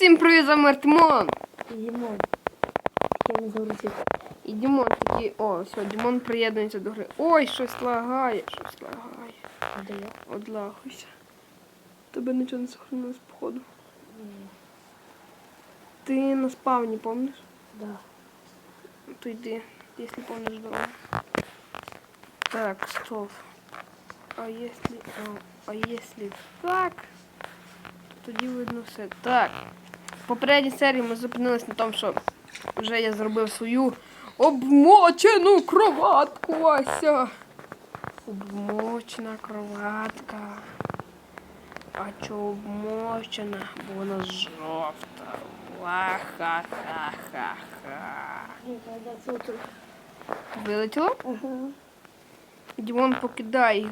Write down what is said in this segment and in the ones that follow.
Всім привіт, з вами Артемон. Дімон. Я не загрузив. І Дімон такий. О, все, Дімон приєднується до гри. Ой, щось лагає, щось лагає. Де я? Одлагуйся. Тебе нічого не сохранилось, походу. Ні. Ти на спавні, помниш? Да. То йди, якщо помниш дорогу. Так, стоп. А если, а, а если так, тоді видно все. Так. Попередній серії ми зупинились на тому, що вже я зробив свою обмочену кроватку, Вася. Обмочена кроватка. А чо обмочена? Бо вона жовта. Ва-ха-ха-ха-ха. Вилетіло? Ага. Дімон покидає.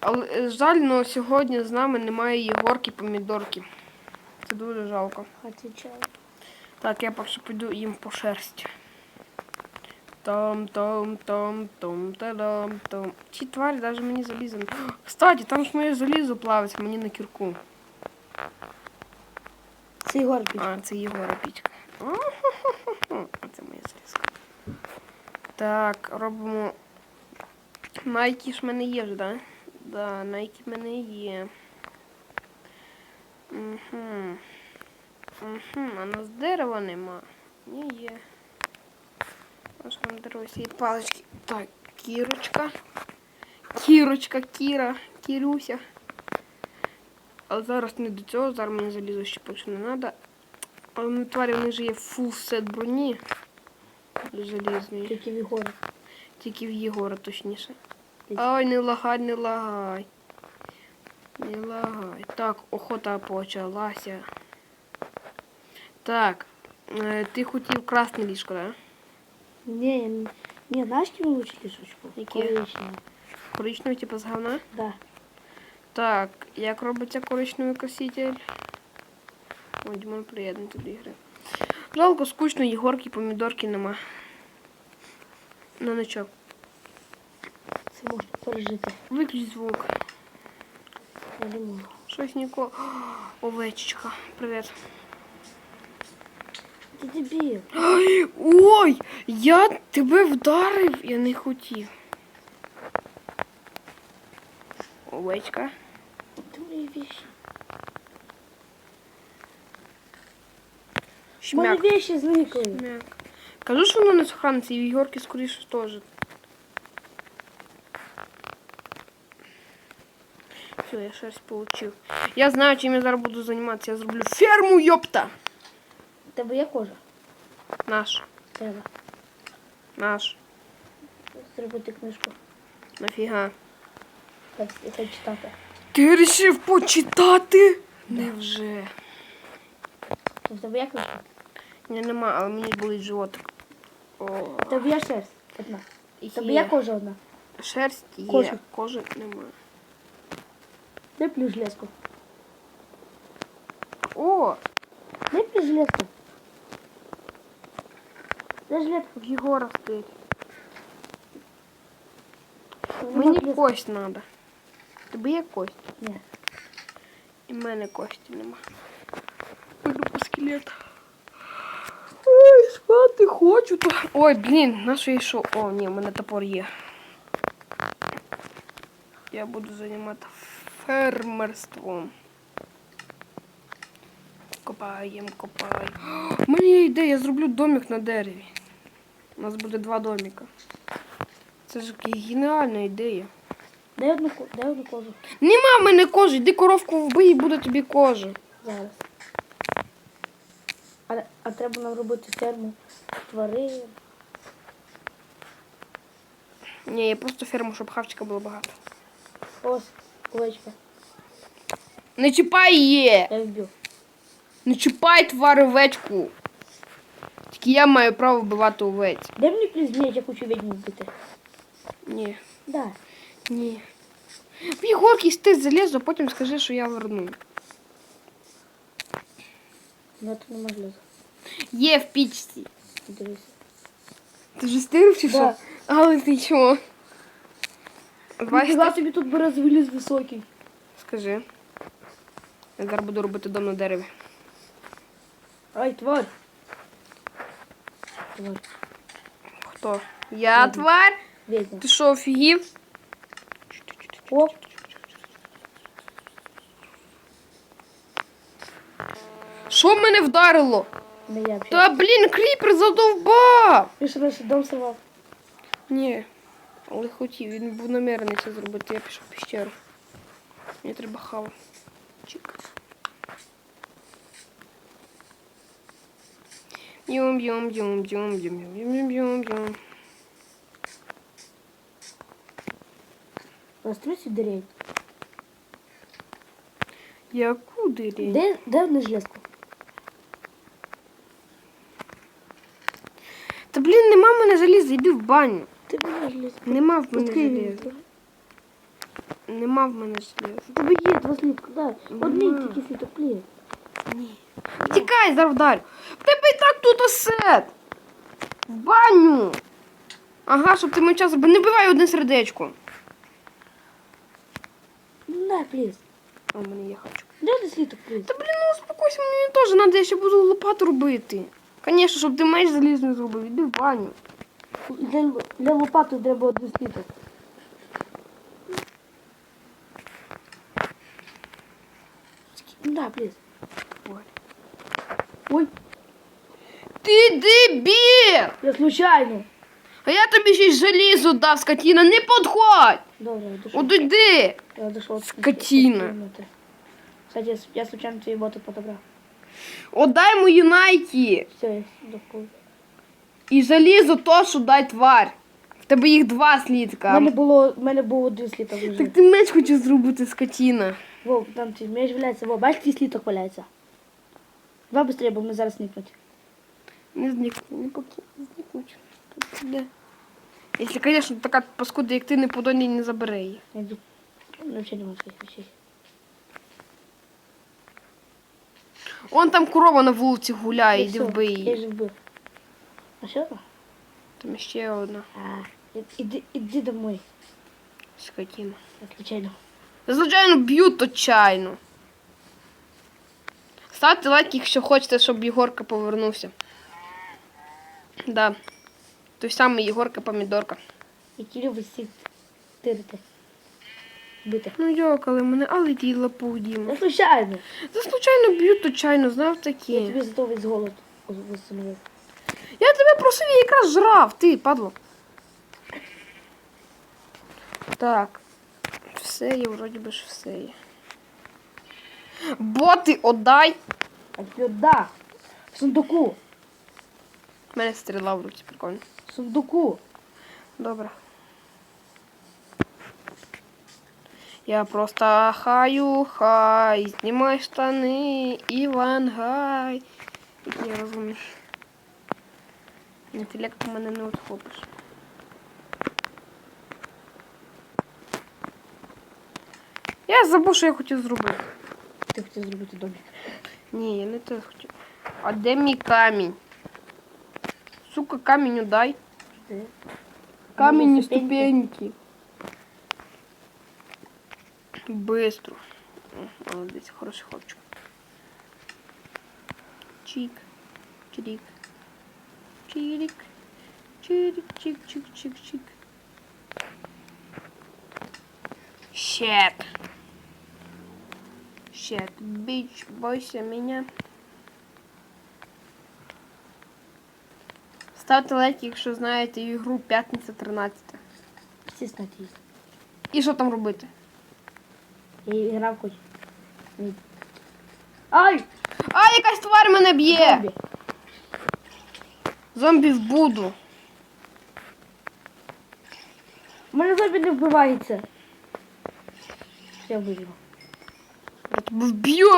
Але е, жаль, но сьогодні з нами немає Єгорки помідорки. Це дуже жалко. Отвечаю. Так, я поки піду їм по шерсті. Там, там, там, там, та-дам, там. Ці тварі навіть мені залізо. Кстати, там ж моє залізо плавиться мені на кірку. Це Ігор піч. А, це Єгора пічка. А це моя залізка. Так, робимо. Найки ж в мене є вже, да? Да, найки в мене є. Угу. Угу. А нас дерева нема. Ні, є. Аж нам дерево цієї палички. Так, кірочка. Кірочка, Кіра, Кірюся. Але зараз не до цього, зараз мені залізо ще поки не треба. Але на тварі вони ж є фул сет броні. Желізної. Тільки в Ігора. Тільки в Єгора точніше. Ой, не лагай, не лагай. Не лагай. Так, охота почалася. Так. е, Ти хотів красне ліжко, так? Да? Ні, не- ні, знаєш, ким лучше лісочку? Яке? Коричневе. Типу з говна? Да. Так, як робиться коричневий коситель? О, Дімон приєднується до ігри. Жалко, скучно, Єгорки, помідорки нема. Ну нічого. Це можна пережити. Виключ звук. Я не можу. Щось нікого. Овечечка. Привіт. Ти дебіл. Ой! Я тебе вдарив, я не хотів. Овечка. Ти мої вещи. Мої Шмяк. вещи зникли. Шмяк. Кажу, що воно не сохраниться, і в Єгорки скоріше теж. Все, я шерсть получив. Я знаю, чим я зараз буду займатися. Я зроблю ферму, йопта! Тебе є кожа? Наш. Треба. Наш. Зробити книжку. Нафіга. Та це читати. Ти вирішив почитати? Невже? У тебе є книжка? Ні, нема, але мені болить животик. О, тебе є шерсть? Одна. У тебе є. кожа одна? Шерсть є, Кожа. кожи нема. Дай плюс железку. О, Дай плюс железку. Дай железку. в Єгора стоїть. Нема Мені кость треба. Тобі є кость? Ні. І в мене кості нема. Пойду по скелет. Ой, спати хочу. То... Ой, блін, на що я йшов? О, ні, в мене топор є. Я буду займатися фермерством. Копаємо, копаємо. У мене є ідея, я зроблю домик на дереві. У нас буде два домика. Це ж геніальна ідея. Дай одну, ко- дай одну кожу. Нема в мене кожи, йди коровку вбий і буде тобі кожа. Зараз. А, а треба нам робити ферму тварин. Ні, я просто ферму, щоб хавчика було багато. Ось, овечка. Не чіпай її! Я вбив. Не чіпай тварь овечку. Тільки я маю право вбивати овець. Дай мені плюс меч, я хочу відьму вбити. Ні. Да. Ні. В Єгорки ти залізо, потім скажи, що я верну. Ну нема железа. Є в пічці. Дивися. Ти ж стирив чи що? Да. Але ти чого? Бачите? Бачите? собі тут берез виліз високий. Скажи. Я зараз буду робити дом на дереві. Ай, тварь. Тварь. Хто? Я Ладно. тварь? Ведьма. Ти що, офігів? О, Що мене вдарило? не я вообще. Та блін, кріпер задовбав! Ти що наш дом сорвав? Ні. Але хотів, він був намірений це зробити. Я пішов в пещеру. Мені треба хава. Чик. Бьем, бьем, бьем, бьем, бьем, бьем, бьем, бьем, бьем. Розстройся деревень. Яку дирень? Де, де в железку? Та блін, нема в мене желіза, йди в баню. Ти мене железку. Нема в мене Відкрий мені. Нема в мене желіза. У тебе є два слідка, да. Одний Нема. тільки слідок пліє. Ні. Тікай, зараз вдарю. В тебе і так тут осет. В баню. Ага, щоб ти мені час. Не вбивай одне сердечко. На, пліз. А в мене є хачок. Де один слідок пліз? Та блін, ну успокойся, мені теж треба, я ще буду лопату робити. Звісно, щоб ти меч залізний зробив, іди в баню. Для, для лопати треба один слідок. На, пліз. Ой, Ти дебіл! я случайно. А я тобі ще й желізо дав, скотіна, не підходь! Добре, я дошел. От! Я дошел. Скотина. Кстати, я случайно твои боты подобрал. Отдай мої найки! Все, я допол. І желізо то, що дай тварь. В тебе їх два У слідка. мене було, у мене було один сліток Так вже. ти меч хочеш зробити, скотіна. Вов, там твій меч валяється. Вов, бачиш, твій сліток валяється. Два быстрее, бо ми зараз зникнуть. Не зникну, не поки не зникнуть. Тут де. Якщо, звісно, така паскуда, як ти не подоній не забере її. Я. Ну, взагалі немає своїх вещей. Он там корова на вулиці гуляє, всё, вбий Я її. вже вбив. А що там? Там ще одна А, іди, іди домой. скотіна. Я случайно. Звичайно, б'ють отчайно. Ставте лайк, якщо хочете, щоб Єгорка повернувся. Да. Той самий Єгорка помідорка. Які любить всіх тирити. Бити. Ну йокали мене, але ті лапудімо. Я случайно. Та случайно б'ють отчайно, знав Я тобі за то весь голод восстановив. Я тебе просив, я якраз жрав, ти, падло. Так. Все є, вроді би ж все є. Боти, отдай! А тебе да. В сундуку. У мене стріла в руці, прикольно. Сундуку. Добре. Я просто хаю, хай, знімай штани, Іван Гай. Я розумний. Інтелект у мене не отхопиш. Я забув, що я хотів зробити. Ти хотів зробити домик. Ні, я не те хотів. А де мій камінь? Сука, камінь дай. Де? Каменні ступеньки. ступеньки. Быстро. О, Молодець, хороший хлопчик. Чик. Чирик. Чирик. Чирик, чик, чик, чик, чик. Щет. Щет. Бич, бойся меня. Ставте лайк, якщо знаєте ігру П'ятниця 13. Всі її. І що там робити? Я грав хоч. Ай! А, якась тварь мене б'є! Зомбі. Зомбі в буду. Мене зомбі не вбивається. Я вбив. Я тебе вб'ю!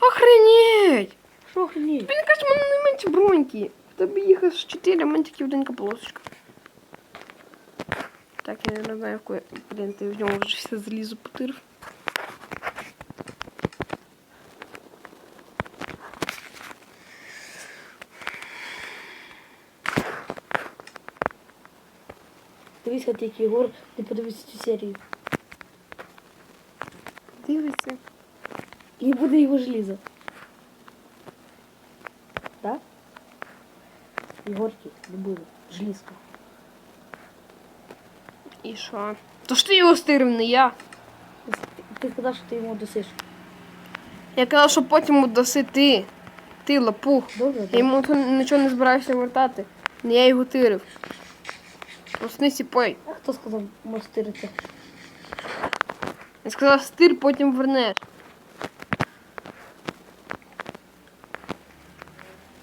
Охренеть! Що охренеть? Не кажуть, мене не менше броньки. Тебе їх аж 4, а в мене тільки одинка полосочка. Так, я не знаю, в кої. Блін, ти в ньому вже все залізо потирив. Дивись, як Єгор не подивився цю серію. Дивиться. І буде його желіза. Ігорки, любили. Жлізка. І що? То ж ти його стирив, не я. Ти, казав, що ти йому досиш. Я казав, що потім удаси ти. Ти лапух. Добре, Я йому тут нічого не збираюся вертати. Не я його тирив. Проснись і пой. А хто сказав, може стирити? Я сказав, стир, потім вернеш.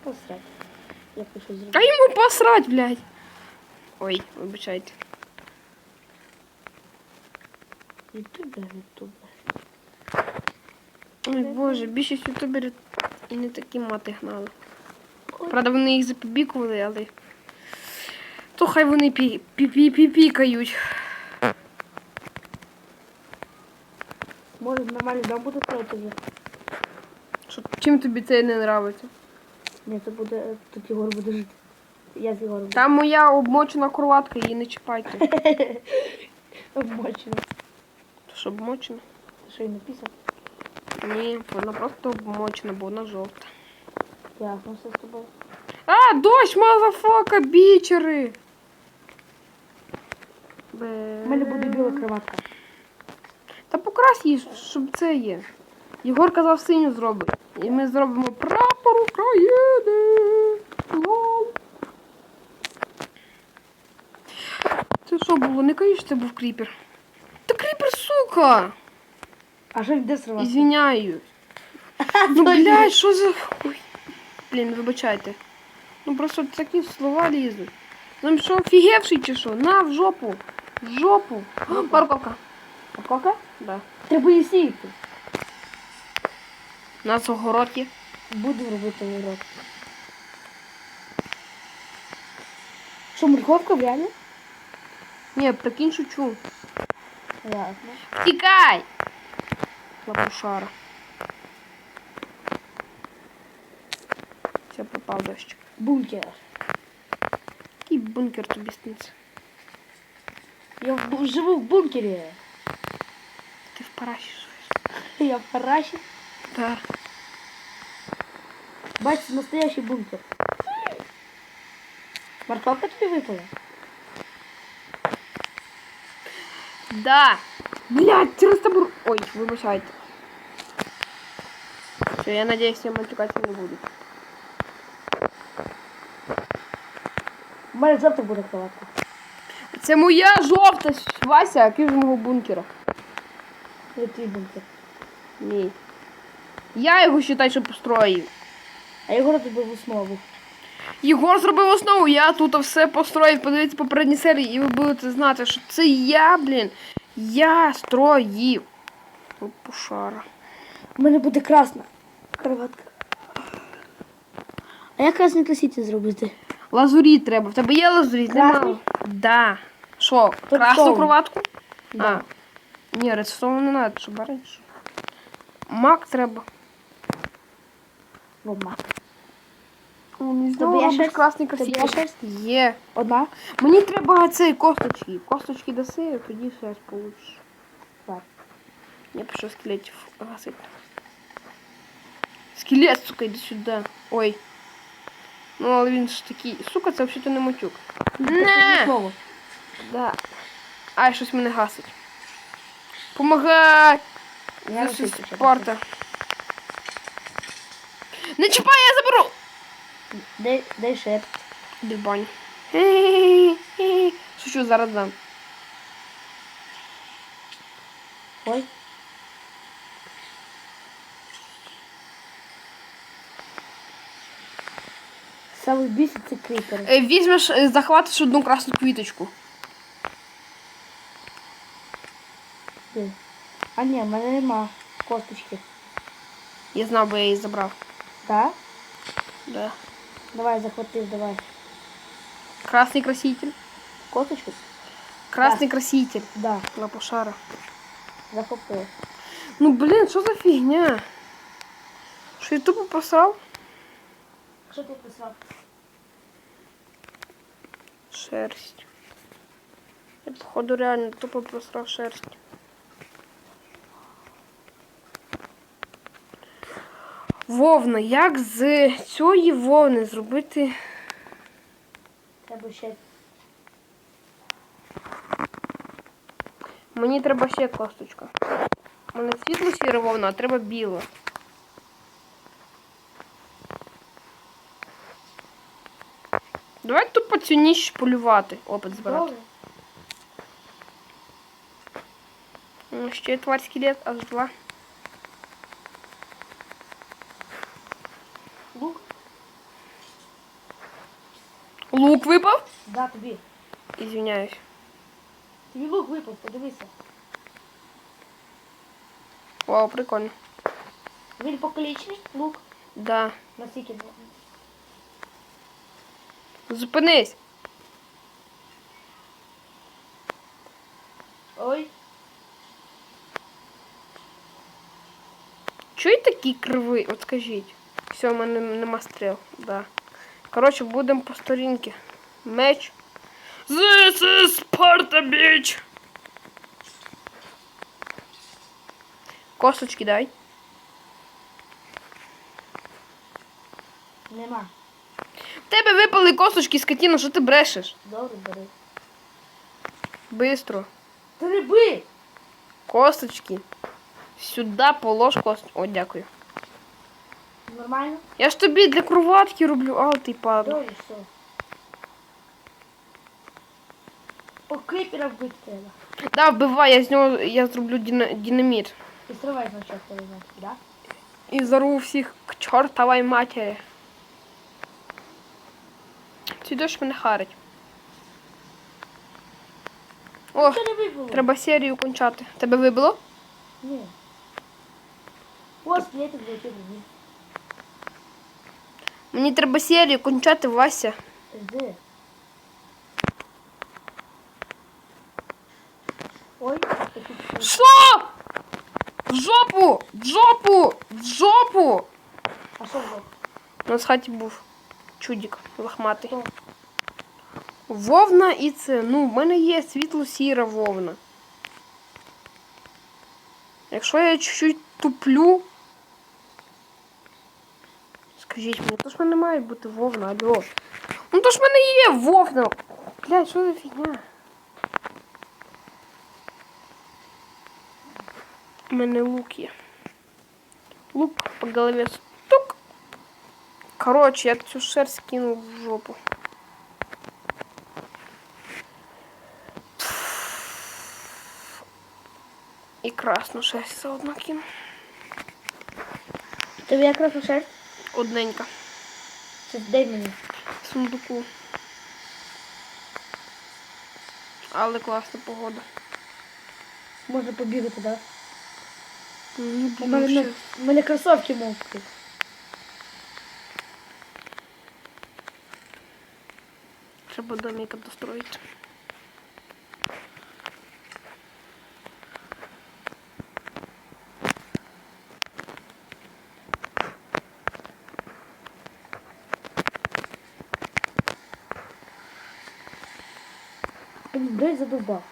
Посрать. Та йому посрать, блядь. Ой, вибачайте. Ютубер, ютубер. Ой, боже, більшість ютуберів і не такі мати гнали. Правда, вони їх запібікували, але. То хай вони пі- пі- пі- пі- пікають. Може нормально дом буде вже? Чим тобі це не нравиться? Ні, це буде, тут Ігор буде жити. Я з Ігорем. Там моя обмочена кроватка, її не чіпайте. Обмочено. То що обмочена? Що й написав? Ні, вона просто обмочена, бо вона жовта. Ясно, все з тобою. А, дощ, мазафака, бічери! У мене буде біла кроватка. Та покрась її, щоб це є. Єгор казав синю зробить. І ми зробимо прапор України. Лол. Це що було? Не кажи, що це був кріпер. Та кріпер, сука! А що де сривати? Ізвиняюсь. Ну, блядь, що за. Ой. Блін, вибачайте. Ну просто такі слова лізуть. Нам що, офігевший чи що? На, в жопу. В жопу. Парковка. Парковка? Да. Треба її сіяти. Нас огород є. Буду робити урок. Що, морковка реально? Ні, прикинь, шучу. Ясно. Тікай! Лапушара. Все, пропав дощ. Бункер. Який бункер тобі сниться? Я в живу в бункері. Ти в параші живеш. Я в параші. Так. Бачите, настоящий бункер. Морковка тобі випала? Да. Блядь, через табур. Ой, вибачайте. Все, я надеюсь, я матюкаться не буду. У мене завтра буде кроватка. Це моя жовта Вася, який з мого бункера. Це твій бункер. Ні. Я його вважаю, що построїв. А Єгор тобі в основу. Єгор зробив основу, я тут все построїв. Подивіться попередні серії, і ви будете знати, що це я, блін. Я строїв. Пушара. У мене буде красна кроватка. А як красний красіті зробити? Лазуріт треба. В тебе є лазуріт? Красний? Да. Що, красну кроватку? Да. А. Ні, редстоун не треба, що береш. Мак треба. Рома. О, Мені Тобі є шерсть? класний Тобі є шерсть? Є. Одна? Мені треба цей косточки. Косточки даси, тоді шерсть получиш. Так. Я пішов скелетів гасити. Скелет, сука, іди сюди. Ой. Ну, але він ж такий. Сука, це взагалі не матюк. Не! Да. Ай, щось мене гасить. Помагай! Я щось розумію, спорта. Не чіпай, я заберу! Дай, дай баню. Хе-хе-хе. Шучу, зараз дам. Ой. Саме бісить це кріпери. Е, Візьмеш, е, захватиш одну красну квіточку. А ні, в мене нема косточки. Я знав, бо я її забрав. Так? Да. Давай, захватив, давай. Красний краситель. Косточку? Красний краситель. Да, Лапошара. захопив. Ну блін, що за фігня? Що я тупо посрав? Що ти писав? Шерсть. Я походу реально тупо просрав шерсть. Вовна, як з цієї вовни зробити Треба ще. Мені треба ще косточка. У мене світло сіра вовна, а треба біло. Давай тут по цю ніч полювати. Опит збирати. Добре. Ну, Ще тварь скелет, аж два. Лук випав? Да, тобі. Извиняюсь. Тобі лук випав, подивися. Вау, прикольно. Він покалічний лук. Да. Наскільки було? Зупинись. Ой. Чого й такий кривий? От скажіть. Все, в мене нема стріл. Да. Коротше, будемо по сторінки. Меч. This is Sparta Beach. Косточки дай. Нема. В тебе випали косточки, скотіна, що ти брешеш? Добре, бери. Бистро. Триби! Косточки. Сюди полож кост. О, дякую. Нормально? Я ж тобі для кроватки роблю, а ти падла. Добре, все. О, кріпера вбити треба. Да, вбивай, я з нього я зроблю діна- динаміт. І стривай значок телевізор, да? І зару всіх к чортовій матері. Цей дощ мене харить. О, не треба серію кончати. Тебе вибило? Ні. О, скелетик зайти мені. Мені треба серію кончати, Вася. Жди. Ой, Що? В жопу! В жопу! В жопу! а що було? У нас в хаті був чудик лохматий. Хто? Вовна і це. Ну, в мене є світло-сіра вовна. Якщо я чуть-чуть туплю. Скажіть мені, то ж мене має бути вовна, алло. Ну то ж мене є вовна. Блядь, що за фігня? У мене лук є. Лук по голові стук. Коротше, я цю шерсть кинув в жопу. І красну шерсть заодно кину. Тобі якраз у шерсть? Одненька. Це дай мені. В сундуку. Але класна погода. Можна побігати, да? Не У мене, ще. у мене кросовки мокрі. Треба домика достроїти. Дай задовбав.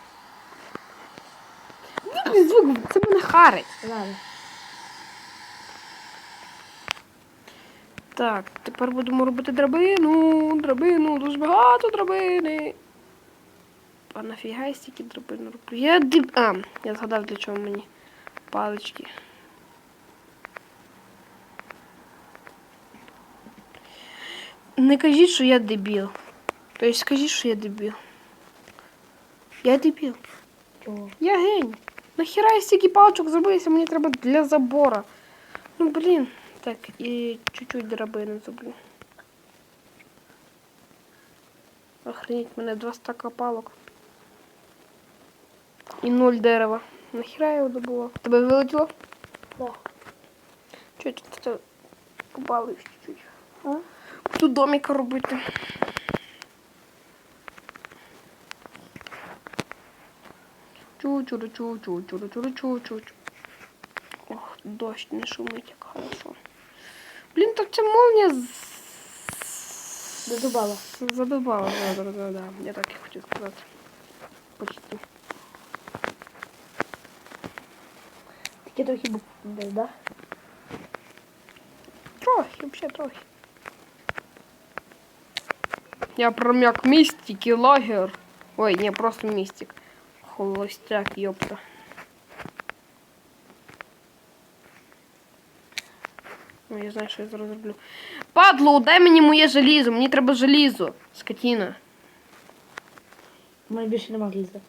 Виключи звук, це мене харить. Ладно. Так, тепер будемо робити драбину, драбину, дуже багато драбини. А нафіга я стільки драбин роблю? Я диб... А, я згадав, для чого мені палички. Не кажіть, що я дебіл. Тобто скажіть, що я дебіл. Я дебіл. Чого? Я гень. Нахіра я стільки паличок зробив, якщо мені треба для забора. Ну блін. Так, і чуть-чуть драбини зроблю. Охренеть, мене два стака палок. І нуль дерева. Нахіра я його добула? Тебе вилетіло? Да. Чуть це побалив чуть-чуть. Тут домика робити. Чу-чу-чу-чу-чу-чу-чу-чу-чу. Ох, дощ не шумить, як хорошо. Блін, так ця молния з- Додубала. задобала. Да, да, да, да. Я так і хотів сказати. Почти. Таке трохи букв дай, да? Трохи, взагалі трохи. Я прям як містик і лагер. Ой, ні, просто містик. Холостяк, йопта. Ну, я знаю, що я зараз зроблю. Падло, дай мені моє желізо, мені треба желізо. Скотіна. У мене більше нема гліза.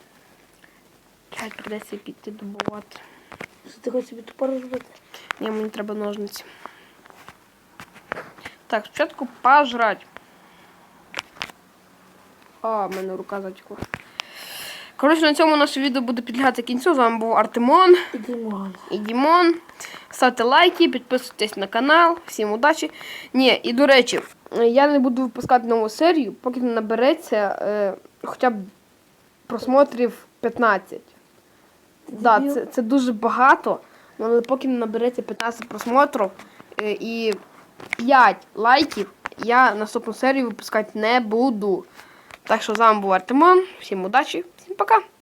Чать, придеться піти добувати. Що ти хочеш собі тупо розбити? Ні, мені треба ножниці. Так, спочатку пожрать. А, в мене рука затекла. Коротше, на цьому наше відео буде підлягати кінцю. З вами був Артемон І Димон. і Дімон. Ставте лайки, підписуйтесь на канал. Всім удачі. Ні, і до речі, я не буду випускати нову серію, поки не набереться е, хоча б просмотрів 15. Да, це, це дуже багато, але поки не набереться 15 просмотрів е, і 5 лайків, я наступну серію випускати не буду. Так що з вами був Артемон. Всім удачі, пока!